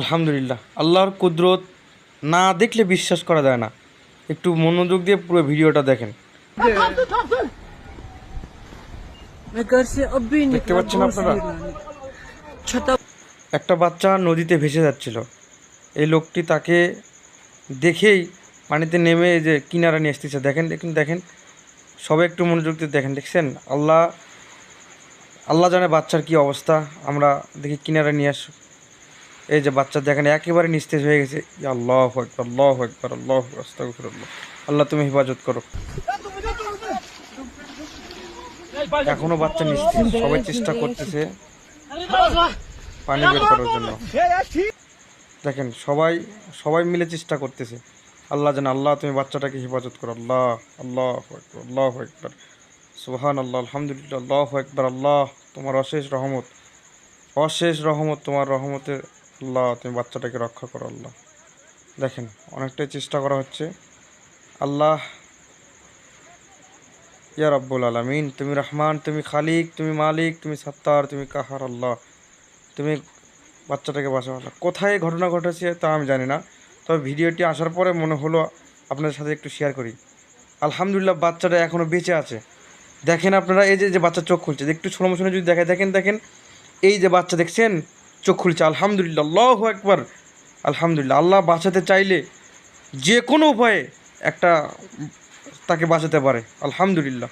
আলহামদুলিল্লাহ। আল্লাহর কুদরত না দেখলে বিশ্বাস করা যায় না। একটু মনোযোগ দিয়ে পুরো ভিডিওটা দেখেন। দেখতে একটা বাচ্চা নদীতে ভেসে যাচ্ছিল। এই লোকটি তাকে দেখেই পানিতে নেমে যে কিনারা নিয়ে আসতেছে। দেখেন দেখেন দেখেন। সবাই একটু মনোযোগ দিয়ে দেখেন। দেখছেন? আল্লাহ আল্লাহ জানে বাচ্চার কি অবস্থা। আমরা দেখি কিনারা নিয়ে আস এই যে বাচ্চা দেখেন, একেবারে নিস্তেজ হয়ে গেছে। আল্লাহ একবার আল্লাহ একবার আল্লাহ আল্লাহ, তুমি হেফাজত করো। এখনও বাচ্চা নিস্তেজ, সবাই চেষ্টা করতেছে পানি বের করার জন্য। দেখেন, সবাই সবাই মিলে চেষ্টা করতেছে। আল্লাহ জান, আল্লাহ, তুমি বাচ্চাটাকে হেফাজত করো। আল্লাহ আল্লাহ আকবার, আল্লাহ একবার সুহান আল্লাহ আলহামদুলিল্লাহ, আল্লাহ একবার আল্লাহ, তোমার অশেষ রহমত। অশেষ রহমত, তোমার রহমতে আল্লাহ, তুমি বাচ্চাটাকে রক্ষা করো আল্লাহ। দেখেন, অনেকটাই চেষ্টা করা হচ্ছে। আল্লাহ, ইয়া রব্বুল আলমিন, তুমি রহমান, তুমি খালিক, তুমি মালিক, তুমি সত্তার, তুমি কাহার আল্লাহ। তুমি বাচ্চাটাকে বাঁচাও আল্লাহ। কোথায় ঘটনা ঘটেছে তা আমি জানি না, তবে ভিডিওটি আসার পরে মনে হলো আপনাদের সাথে একটু শেয়ার করি। আলহামদুলিল্লাহ, বাচ্চাটা এখনও বেঁচে আছে। দেখেন আপনারা, এই যে যে বাচ্চা চোখ খুলছে একটু ষোলো মোশনে যদি দেখে দেখেন দেখেন, এই যে বাচ্চা দেখছেন চোখ খুলছে, আলহামদুলিল্লাহ, আল্লাহ একবার আলহামদুলিল্লাহ, আল্লাহ বাঁচাতে চাইলে যে কোনো উপায়ে একটা তাকে বাঁচাতে পারে, আলহামদুলিল্লাহ।